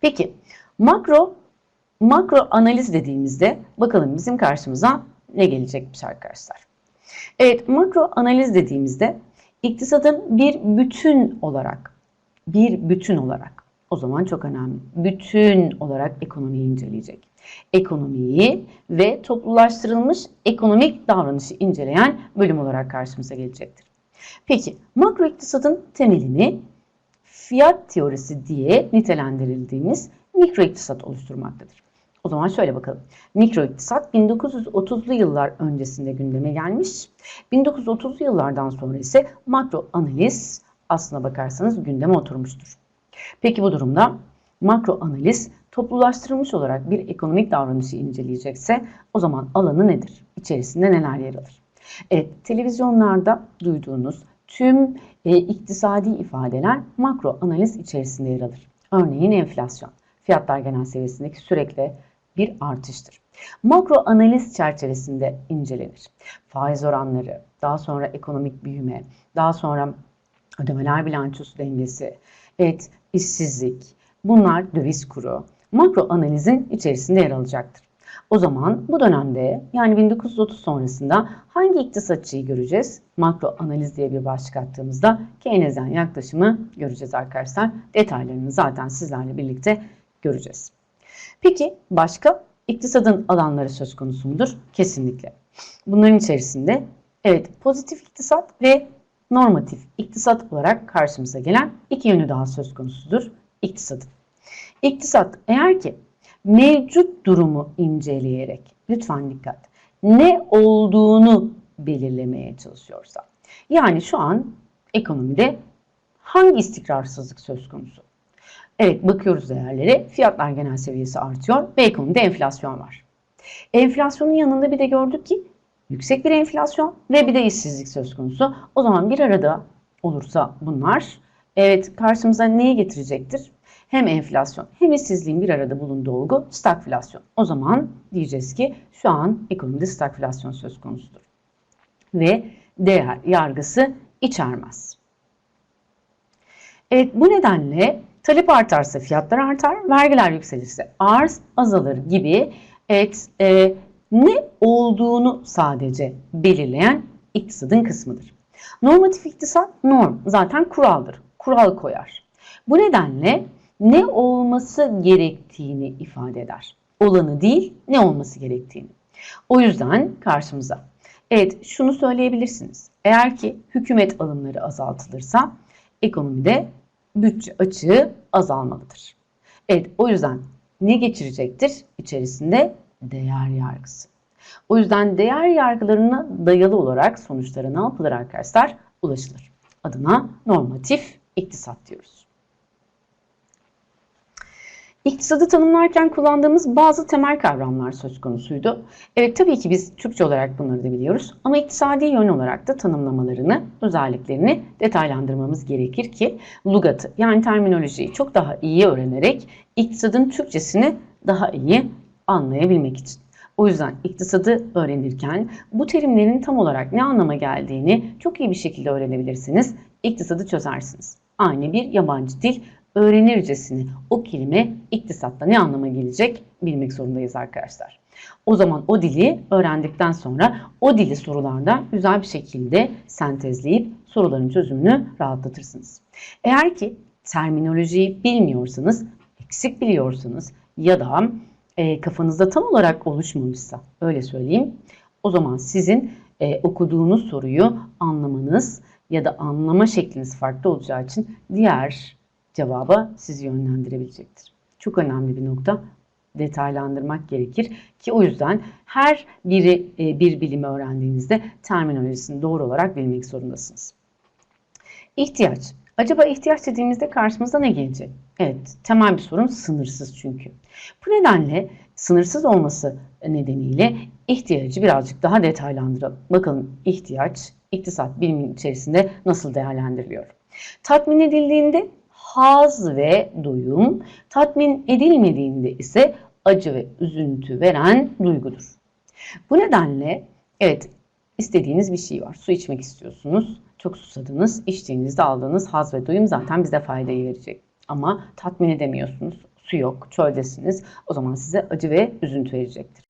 Peki makro makro analiz dediğimizde bakalım bizim karşımıza ne gelecekmiş arkadaşlar. Evet makro analiz dediğimizde iktisadın bir bütün olarak bir bütün olarak o zaman çok önemli. Bütün olarak ekonomiyi inceleyecek. Ekonomiyi ve toplulaştırılmış ekonomik davranışı inceleyen bölüm olarak karşımıza gelecektir. Peki makro iktisadın temelini fiyat teorisi diye nitelendirildiğimiz mikro iktisat oluşturmaktadır. O zaman şöyle bakalım. Mikro iktisat 1930'lu yıllar öncesinde gündeme gelmiş. 1930'lu yıllardan sonra ise makro analiz aslına bakarsanız gündeme oturmuştur. Peki bu durumda makro analiz toplulaştırılmış olarak bir ekonomik davranışı inceleyecekse o zaman alanı nedir? İçerisinde neler yer alır? Evet, televizyonlarda duyduğunuz tüm e, iktisadi ifadeler makro analiz içerisinde yer alır. Örneğin enflasyon, fiyatlar genel seviyesindeki sürekli bir artıştır. Makro analiz çerçevesinde incelenir. Faiz oranları, daha sonra ekonomik büyüme, daha sonra ödemeler bilançosu dengesi, evet işsizlik, bunlar döviz kuru, makro analizin içerisinde yer alacaktır. O zaman bu dönemde yani 1930 sonrasında hangi iktisatçıyı göreceğiz? Makro analiz diye bir başlık attığımızda Keynesyen yaklaşımı göreceğiz arkadaşlar. Detaylarını zaten sizlerle birlikte göreceğiz. Peki başka iktisadın alanları söz konusu mudur? Kesinlikle. Bunların içerisinde evet pozitif iktisat ve normatif iktisat olarak karşımıza gelen iki yönü daha söz konusudur iktisadın. İktisat eğer ki mevcut durumu inceleyerek lütfen dikkat ne olduğunu belirlemeye çalışıyorsa yani şu an ekonomide hangi istikrarsızlık söz konusu? Evet bakıyoruz değerlere fiyatlar genel seviyesi artıyor ve ekonomide enflasyon var. Enflasyonun yanında bir de gördük ki yüksek bir enflasyon ve bir de işsizlik söz konusu. O zaman bir arada olursa bunlar evet karşımıza neyi getirecektir? Hem enflasyon hem işsizliğin bir arada bulunduğu olgu stagflasyon. O zaman diyeceğiz ki şu an ekonomide stagflasyon söz konusudur. Ve değer yargısı içermez. Evet bu nedenle talep artarsa fiyatlar artar, vergiler yükselirse arz azalır gibi evet, e, ne olduğunu sadece belirleyen iktisadın kısmıdır. Normatif iktisat norm zaten kuraldır. Kural koyar. Bu nedenle ne olması gerektiğini ifade eder. Olanı değil, ne olması gerektiğini. O yüzden karşımıza evet şunu söyleyebilirsiniz. Eğer ki hükümet alımları azaltılırsa ekonomide bütçe açığı azalmalıdır. Evet o yüzden ne geçirecektir? İçerisinde değer yargısı. O yüzden değer yargılarına dayalı olarak sonuçlara ne yapılır arkadaşlar? Ulaşılır. Adına normatif iktisat diyoruz. İktisadı tanımlarken kullandığımız bazı temel kavramlar söz konusuydu. Evet tabii ki biz Türkçe olarak bunları da biliyoruz ama iktisadi yön olarak da tanımlamalarını, özelliklerini detaylandırmamız gerekir ki lugatı yani terminolojiyi çok daha iyi öğrenerek iktisadın Türkçesini daha iyi anlayabilmek için. O yüzden iktisadı öğrenirken bu terimlerin tam olarak ne anlama geldiğini çok iyi bir şekilde öğrenebilirsiniz. İktisadı çözersiniz. Aynı bir yabancı dil öğrenircesine o kelime iktisatta ne anlama gelecek bilmek zorundayız arkadaşlar. O zaman o dili öğrendikten sonra o dili sorularda güzel bir şekilde sentezleyip soruların çözümünü rahatlatırsınız. Eğer ki terminolojiyi bilmiyorsanız, eksik biliyorsanız ya da e, kafanızda tam olarak oluşmamışsa öyle söyleyeyim. O zaman sizin e, okuduğunuz soruyu anlamanız ya da anlama şekliniz farklı olacağı için diğer cevaba sizi yönlendirebilecektir. Çok önemli bir nokta detaylandırmak gerekir ki o yüzden her biri e, bir bilimi öğrendiğinizde terminolojisini doğru olarak bilmek zorundasınız. İhtiyaç. Acaba ihtiyaç dediğimizde karşımıza ne gelecek? Evet, temel bir sorun sınırsız çünkü. Bu nedenle sınırsız olması nedeniyle ihtiyacı birazcık daha detaylandıralım. Bakalım ihtiyaç iktisat bilimin içerisinde nasıl değerlendiriliyor? Tatmin edildiğinde haz ve doyum, tatmin edilmediğinde ise acı ve üzüntü veren duygudur. Bu nedenle evet istediğiniz bir şey var. Su içmek istiyorsunuz. Çok susadınız. İçtiğinizde aldığınız haz ve doyum zaten bize faydayı verecek. Ama tatmin edemiyorsunuz. su yok, çöldesiniz. O zaman size acı ve üzüntü verecektir.